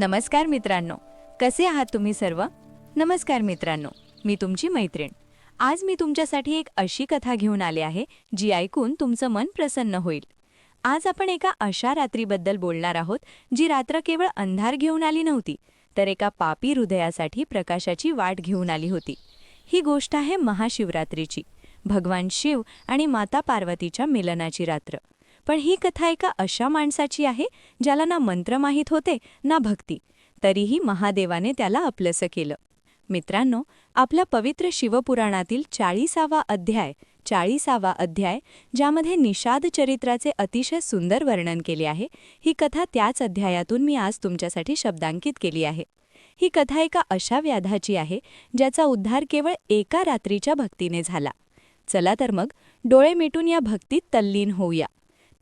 नमस्कार मित्रांनो. कसे आहात तुम्ही सर्व? नमस्कार मित्रांनो मी तुमची मैत्रीण. आज मी तुमच्यासाठी एक अशी कथा घेऊन आले आहे जी ऐकून तुमचं मन प्रसन्न होईल. आज आपण एका अशा रात्रीबद्दल बोलणार आहोत जी रात्र केवळ अंधार घेऊन आली नव्हती तर एका पापी हृदयासाठी प्रकाशाची वाट घेऊन आली होती. ही गोष्ट आहे महाशिवरात्रीची भगवान शिव आणि माता पार्वतीच्या मिलनाची रात्र. पण ही कथा एका अशा माणसाची आहे ज्याला ना मंत्र माहीत होते ना भक्ती. तरीही महादेवाने त्याला आपलंसं केलं. मित्रांनो आपल्या पवित्र शिवपुराणातील चाळीसावा अध्याय चाळीसावा अध्याय ज्यामध्ये निषाद चरित्राचे अतिशय सुंदर वर्णन केले आहे ही कथा त्याच अध्यायातून मी आज तुमच्यासाठी शब्दांकित केली आहे. ही कथा एका अशा व्याधाची आहे ज्याचा उद्धार केवळ एका रात्रीच्या भक्तीने झाला. चला तर मग डोळे मिटून या भक्तीत तल्लीन होऊया.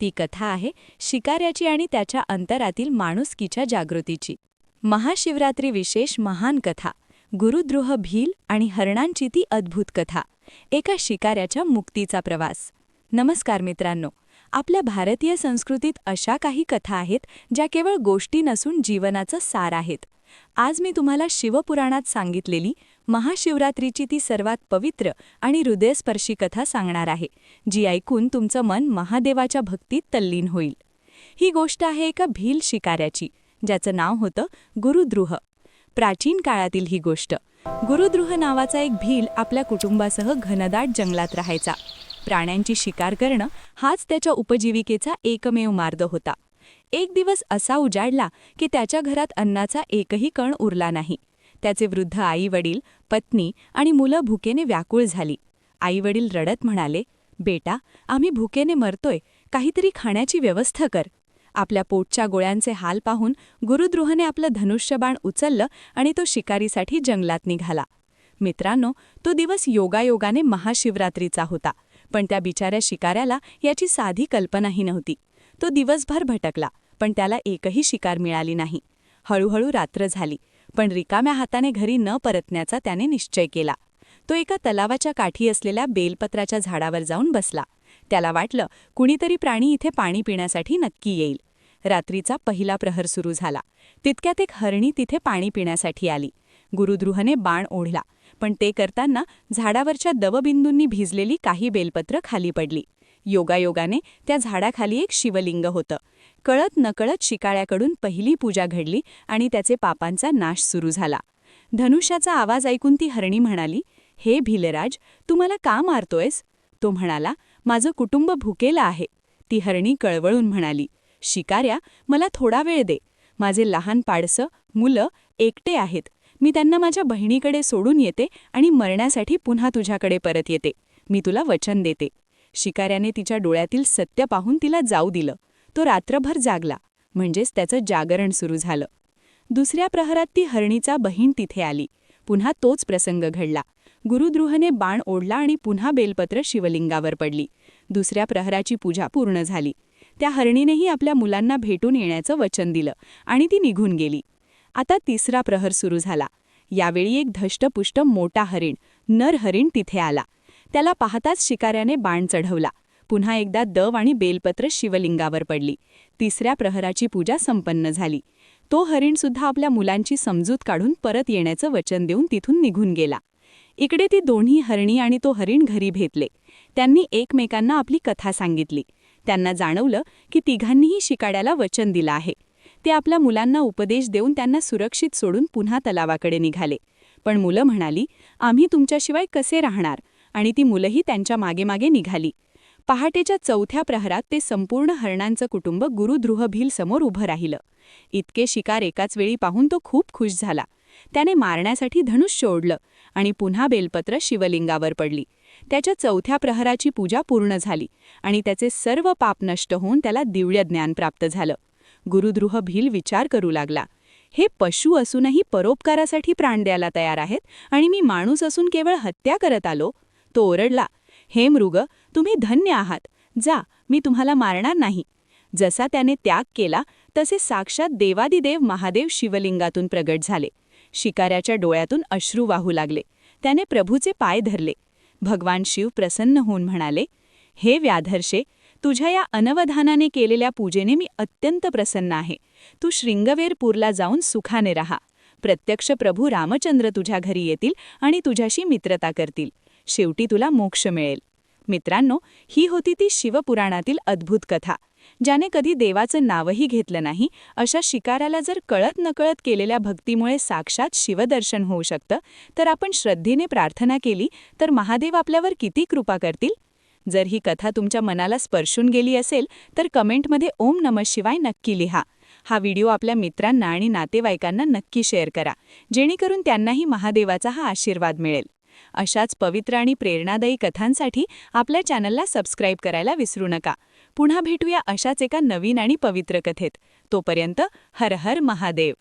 ती कथा आहे शिकाऱ्याची आणि त्याच्या अंतरातील माणुसकीच्या जागृतीची. महाशिवरात्री विशेष महान कथा गुरुद्रोह भील आणि हरणांची ती अद्भुत कथा एका शिकाऱ्याच्या मुक्तीचा प्रवास. नमस्कार मित्रांनो आपल्या भारतीय संस्कृतीत अशा काही कथा आहेत ज्या केवळ गोष्टी नसून जीवनाचं सार आहेत. आज मी तुम्हाला शिवपुराणात सांगितलेली महाशिवरात्रीची ती सर्वात पवित्र आणि हृदयस्पर्शी कथा सांगणार आहे जी ऐकून तुमचं मन महादेवाच्या भक्तीत तल्लीन होईल. ही गोष्ट आहे एका भील शिकाऱ्याची ज्याचं नाव होतं गुरुद्रुह. प्राचीन काळातील ही गोष्ट. गुरुद्रुह नावाचा एक भील आपल्या कुटुंबासह घनदाट जंगलात राहायचा. प्राण्यांची शिकार करणं हाच त्याच्या उपजीविकेचा एकमेव मार्ग होता. एक दिवस असा उजाडला की त्याच्या घरात अन्नाचा एकही कण उरला नाही. त्याचे वृद्ध आईवडील पत्नी आणि मुलं भुकेने व्याकुळ झाली. आईवडील रडत म्हणाले बेटा आम्ही भुकेने मरतोय. काहीतरी खाण्याची व्यवस्था कर. आपल्या पोटच्या गोळ्यांचे हाल पाहून गुरुद्रोहने आपलं धनुष्यबाण उचललं आणि तो शिकारीसाठी जंगलात निघाला. मित्रांनो तो दिवस योगायोगाने महाशिवरात्रीचा होता पण त्या बिचाऱ्या शिकाऱ्याला याची साधी कल्पनाही नव्हती. तो दिवसभर भटकला. पण त्याला एकही शिकार मिळाली नाही. हळूहळू रात्र झाली पण रिकाम्या हाताने घरी न परतण्याचा त्याने निश्चय केला. तो एका तलावाच्या काठी असलेल्या बेलपत्राच्या झाडावर जाऊन बसला. त्याला वाटलं कुणीतरी प्राणी इथे पाणी पिण्यासाठी नक्की येईल. रात्रीचा पहिला प्रहर सुरू झाला. तितक्यात एक हरणी तिथे पाणी पिण्यासाठी आली. गुरुद्रुहने बाण ओढला पण ते करताना झाडावरच्या दवबिंदूंनी भिजलेली काही बेलपत्र खाली पडली. योगायोगाने त्या झाडाखाली एक शिवलिंग होतं. कळत नकळत शिकाळ्याकडून पहिली पूजा घडली आणि त्याचे पापांचा नाश सुरू झाला. धनुष्याचा आवाज ऐकून ती हरणी म्हणाली हे भिलराज तू मला का मारतोयस? तो म्हणाला माझं कुटुंब भुकेलं आहे. ती हरणी कळवळून म्हणाली शिकाऱ्या मला थोडा वेळ दे. माझे लहान पाडसं मुलं एकटे आहेत. मी त्यांना माझ्या बहिणीकडे सोडून येते आणि मरण्यासाठी पुन्हा तुझ्याकडे परत येते. मी तुला वचन देते. शिकाऱ्याने तिच्या डोळ्यातील सत्य पाहून तिला जाऊ दिलं. तो रात्रभर जागला. म्हणजेच त्याचं जागरण सुरू झालं. दुसऱ्या प्रहरात ती हरणीचा बहीण तिथे आली. पुन्हा तोच प्रसंग घडला. गुरुद्रुहने बाण ओढला आणि पुन्हा बेलपत्र शिवलिंगावर पडली. दुसऱ्या प्रहराची पूजा पूर्ण झाली. त्या हरणीनेही आपल्या मुलांना भेटून येण्याचं वचन दिलं आणि ती निघून गेली. आता तिसरा प्रहर सुरू झाला. यावेळी एक धष्टपुष्ट मोठा हरिण नर हरिण तिथे आला. त्याला पाहताच शिकाऱ्याने बाण चढवला. पुन्हा एकदा दव आणि बेलपत्र शिवलिंगावर पडली. तिसऱ्या प्रहराची पूजा संपन्न झाली. तो हरिणसुद्धा आपल्या मुलांची समजूत काढून परत येण्याचं वचन देऊन तिथून निघून गेला. इकडे ती दोन्ही हरणी आणि तो हरिण घरी भेटले. त्यांनी एकमेकांना आपली कथा सांगितली. त्यांना जाणवलं की तिघांनीही शिकाड्याला वचन दिलं आहे. ते आपल्या मुलांना उपदेश देऊन त्यांना सुरक्षित सोडून पुन्हा तलावाकडे निघाले. पण मुलं म्हणाली आम्ही तुमच्याशिवाय कसे राहणार? आणि ती मुलंही त्यांच्या मागे मागे निघाली. पहाटेच्या चौथ्या प्रहरात ते संपूर्ण हरणांचं कुटुंब गुरुद्रुह समोर उभं राहिलं. इतके शिकार एकाच वेळी पाहून तो खूप खुश झाला. त्याने मारण्यासाठी धनुष्य ओढलं आणि पुन्हा बेलपत्र शिवलिंगावर पडली. त्याच्या चौथ्या प्रहराची पूजा पूर्ण झाली आणि त्याचे सर्व पाप नष्ट होऊन त्याला दिव्य ज्ञान प्राप्त झालं. गुरुद्रुह भील विचार करू लागला. हे पशु असूनही परोपकारासाठी प्राण द्यायला तयार आहेत आणि मी माणूस असून केवळ हत्या करत आलो? तो ओरडला हे मृग तुम्ही धन्य आहात. जा मी तुम्हाला मारणार नाही. जसा त्याने त्याग केला तसे साक्षात देवादिदेव महादेव शिवलिंगातून प्रगट झाले. शिकाऱ्याच्या डोळ्यातून अश्रू वाहू लागले. त्याने प्रभूचे पाय धरले. भगवान शिव प्रसन्न होऊन म्हणाले हे व्याधर्षे तुझ्या या अनवधानाने केलेल्या पूजेने मी अत्यंत प्रसन्न आहे. तू शृंगवेरपूरला जाऊन सुखाने राहा. प्रत्यक्ष प्रभू रामचंद्र तुझ्या घरी येतील आणि तुझ्याशी मित्रता करतील. शेवटी तुला मोक्ष मिळेल. मित्रांनो ही होती ती शिवपुराणातील अद्भुत कथा ज्याने कधी देवाचं नावही घेतलं नाही अशा शिकाऱ्याला जर कळत नकळत केलेल्या भक्तीमुळे साक्षात शिवदर्शन होऊ शकतं तर आपण श्रद्धेने प्रार्थना केली तर महादेव आपल्यावर किती कृपा करतील? जर ही कथा तुमच्या मनाला स्पर्शून गेली असेल तर कमेंटमध्ये ओम नमः शिवाय नक्की लिहा. हा व्हिडिओ आपल्या मित्रांना आणि नातेवाईकांना नक्की शेअर करा जेणेकरून त्यांनाही महादेवाचा हा आशीर्वाद मिळेल. अशाच पवित्र आणि प्रेरणादायी कथांसाठी आपल्या चॅनलला सबस्क्राईब करायला विसरू नका. पुन्हा भेटूया अशाच एका नवीन आणि पवित्र कथेत. तोपर्यंत हर हर महादेव.